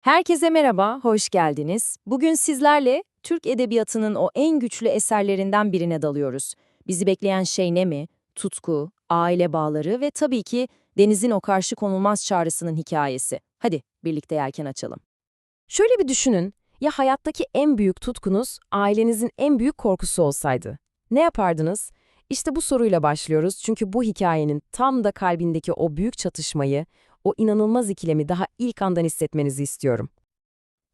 Herkese merhaba, hoş geldiniz. Bugün sizlerle Türk Edebiyatı'nın o en güçlü eserlerinden birine dalıyoruz. Bizi bekleyen şey ne mi? Tutku, aile bağları ve tabii ki denizin o karşı konulmaz çağrısının hikayesi. Hadi birlikte yelken açalım. Şöyle bir düşünün, ya hayattaki en büyük tutkunuz ailenizin en büyük korkusu olsaydı? Ne yapardınız? İşte bu soruyla başlıyoruz çünkü bu hikayenin tam da kalbindeki o büyük çatışmayı, o inanılmaz ikilemi daha ilk andan hissetmenizi istiyorum.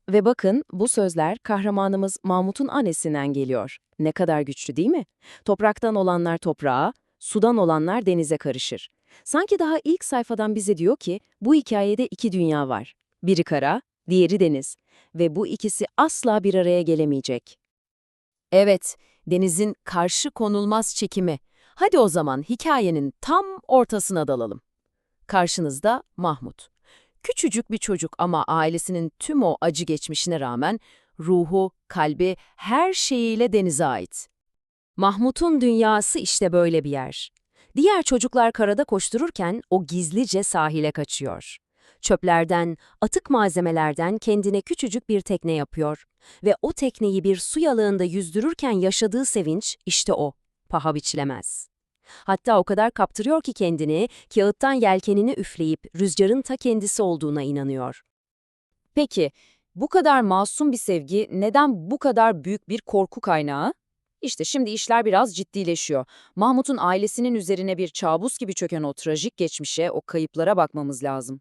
Ve bakın bu sözler kahramanımız Mahmut'un annesinden geliyor. Ne kadar güçlü değil mi? Topraktan olanlar toprağa, sudan olanlar denize karışır. Sanki daha ilk sayfadan bize diyor ki bu hikayede iki dünya var. Biri kara, diğeri deniz. Ve bu ikisi asla bir araya gelemeyecek. Evet, denizin karşı konulmaz çekimi. Hadi o zaman hikayenin tam ortasına dalalım. Karşınızda Mahmut. Küçücük bir çocuk ama ailesinin tüm o acı geçmişine rağmen ruhu, kalbi, her şeyiyle denize ait. Mahmut'un dünyası işte böyle bir yer. Diğer çocuklar karada koştururken o gizlice sahile kaçıyor. Çöplerden, atık malzemelerden kendine küçücük bir tekne yapıyor. Ve o tekneyi bir su yalığında yüzdürürken yaşadığı sevinç işte o, paha biçilemez. Hatta o kadar kaptırıyor ki kendini, kağıttan yelkenini üfleyip rüzgarın ta kendisi olduğuna inanıyor. Peki, bu kadar masum bir sevgi neden bu kadar büyük bir korku kaynağı? İşte şimdi işler biraz ciddileşiyor. Mahmut'un ailesinin üzerine bir kabus gibi çöken o trajik geçmişe, o kayıplara bakmamız lazım.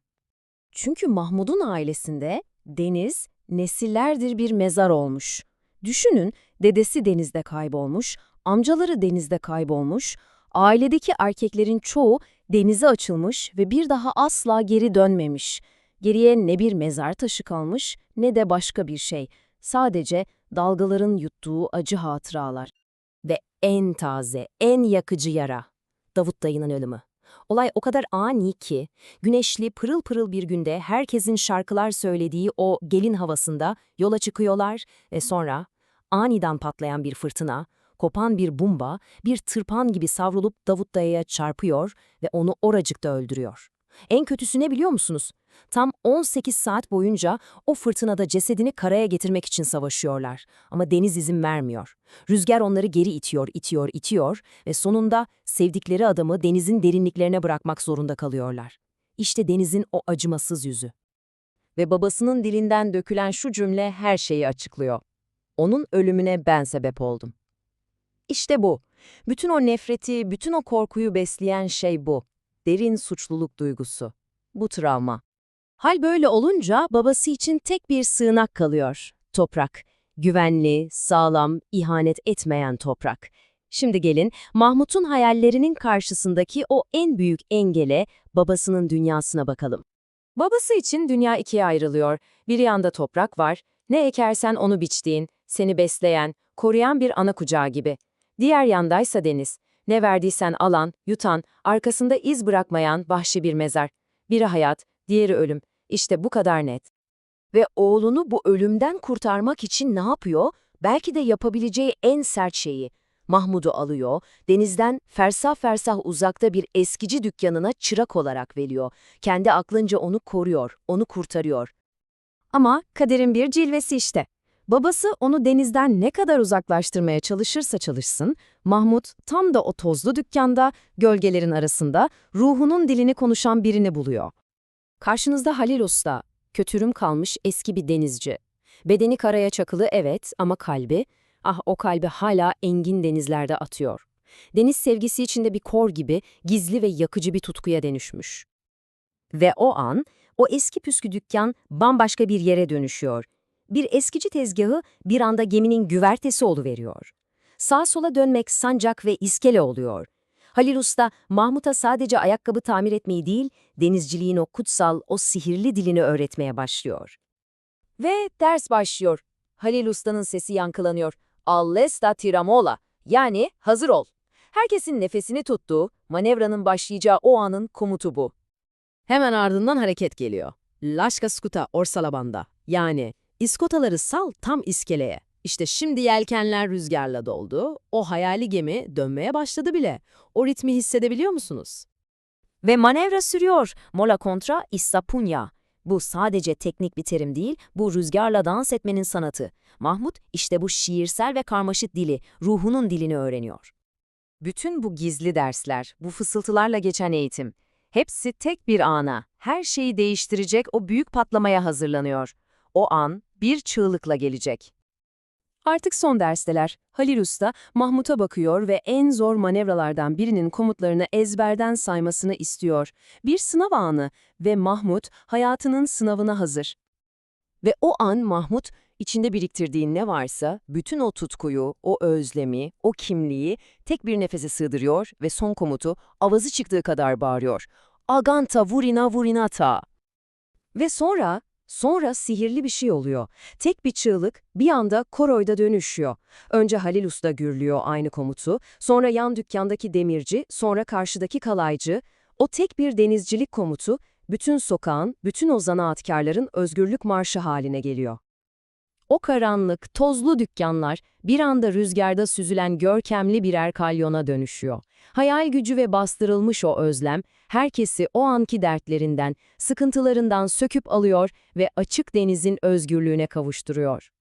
Çünkü Mahmud'un ailesinde deniz nesillerdir bir mezar olmuş. Düşünün, dedesi denizde kaybolmuş, amcaları denizde kaybolmuş, ailedeki erkeklerin çoğu denize açılmış ve bir daha asla geri dönmemiş. Geriye ne bir mezar taşı kalmış ne de başka bir şey. Sadece dalgaların yuttuğu acı hatıralar. Ve en taze, en yakıcı yara. Davut dayının ölümü. Olay o kadar ani ki, güneşli pırıl pırıl bir günde herkesin şarkılar söylediği o gelin havasında yola çıkıyorlar ve sonra aniden patlayan bir fırtına, kopan bir bomba, bir tırpan gibi savrulup Davut dayıya çarpıyor ve onu oracıkta öldürüyor. En kötüsü ne biliyor musunuz? Tam 18 saat boyunca o fırtınada cesedini karaya getirmek için savaşıyorlar. Ama deniz izin vermiyor. Rüzgar onları geri itiyor, itiyor, itiyor ve sonunda sevdikleri adamı denizin derinliklerine bırakmak zorunda kalıyorlar. İşte denizin o acımasız yüzü. Ve babasının dilinden dökülen şu cümle her şeyi açıklıyor. Onun ölümüne ben sebep oldum. İşte bu. Bütün o nefreti, bütün o korkuyu besleyen şey bu. Derin suçluluk duygusu. Bu travma. Hal böyle olunca babası için tek bir sığınak kalıyor. Toprak. Güvenli, sağlam, ihanet etmeyen toprak. Şimdi gelin Mahmut'un hayallerinin karşısındaki o en büyük engele babasının dünyasına bakalım. Babası için dünya ikiye ayrılıyor. Bir yanda toprak var, ne ekersen onu biçtiğin, seni besleyen, koruyan bir ana kucağı gibi. Diğer yandaysa deniz, ne verdiysen alan, yutan, arkasında iz bırakmayan vahşi bir mezar. Biri hayat, diğeri ölüm. İşte bu kadar net. Ve oğlunu bu ölümden kurtarmak için ne yapıyor? Belki de yapabileceği en sert şeyi. Mahmud'u alıyor, denizden fersah fersah uzakta bir eskici dükkanına çırak olarak veriyor. Kendi aklınca onu koruyor, onu kurtarıyor. Ama kaderin bir cilvesi işte. Babası onu denizden ne kadar uzaklaştırmaya çalışırsa çalışsın, Mahmut tam da o tozlu dükkanda, gölgelerin arasında ruhunun dilini konuşan birini buluyor. Karşınızda Halil Usta, kötürüm kalmış eski bir denizci. Bedeni karaya çakılı evet ama kalbi, ah o kalbi hala engin denizlerde atıyor. Deniz sevgisi içinde bir kor gibi gizli ve yakıcı bir tutkuya dönüşmüş. Ve o an, o eski püskü dükkan bambaşka bir yere dönüşüyor. Bir eskici tezgahı bir anda geminin güvertesi oluveriyor. Sağ sola dönmek sancak ve iskele oluyor. Halil Usta, Mahmut'a sadece ayakkabı tamir etmeyi değil, denizciliğin o kutsal, o sihirli dilini öğretmeye başlıyor. Ve ders başlıyor. Halil Usta'nın sesi yankılanıyor. Allesta tiramola, yani hazır ol. Herkesin nefesini tuttuğu, manevranın başlayacağı o anın komutu bu. Hemen ardından hareket geliyor. Laşka skuta orsalabanda, yani İskotaları sal tam iskeleye. İşte şimdi yelkenler rüzgarla doldu, o hayali gemi dönmeye başladı bile. O ritmi hissedebiliyor musunuz? Ve manevra sürüyor. Mola kontra Issapunya. Bu sadece teknik bir terim değil, bu rüzgarla dans etmenin sanatı. Mahmut işte bu şiirsel ve karmaşık dili, ruhunun dilini öğreniyor. Bütün bu gizli dersler, bu fısıltılarla geçen eğitim, hepsi tek bir ana, her şeyi değiştirecek o büyük patlamaya hazırlanıyor. O an bir çığlıkla gelecek. Artık son dersteler. Halil Usta, Mahmut'a bakıyor ve en zor manevralardan birinin komutlarını ezberden saymasını istiyor. Bir sınav anı ve Mahmut hayatının sınavına hazır. Ve o an Mahmut, içinde biriktirdiği ne varsa, bütün o tutkuyu, o özlemi, o kimliği tek bir nefese sığdırıyor ve son komutu avazı çıktığı kadar bağırıyor. Aganta vurina vurinata. Ve sonra, sonra sihirli bir şey oluyor. Tek bir çığlık bir anda koroyda dönüşüyor. Önce Halil Usta gürlüyor aynı komutu, sonra yan dükkandaki demirci, sonra karşıdaki kalaycı. O tek bir denizcilik komutu, bütün sokağın, bütün o zanaatkarların özgürlük marşı haline geliyor. O karanlık, tozlu dükkanlar bir anda rüzgarda süzülen görkemli birer kalyona dönüşüyor. Hayal gücü ve bastırılmış o özlem, herkesi o anki dertlerinden, sıkıntılarından söküp alıyor ve açık denizin özgürlüğüne kavuşturuyor.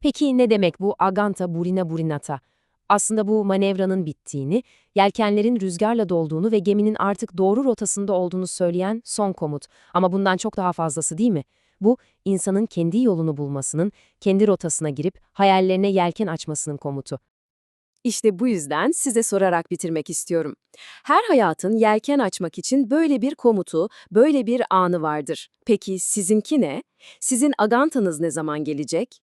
Peki ne demek bu aganta burina burinata? Aslında bu manevranın bittiğini, yelkenlerin rüzgarla dolduğunu ve geminin artık doğru rotasında olduğunu söyleyen son komut. Ama bundan çok daha fazlası değil mi? Bu, insanın kendi yolunu bulmasının, kendi rotasına girip hayallerine yelken açmasının komutu. İşte bu yüzden size sorarak bitirmek istiyorum. Her hayatın yelken açmak için böyle bir komutu, böyle bir anı vardır. Peki sizinki ne? Sizin agantanız ne zaman gelecek?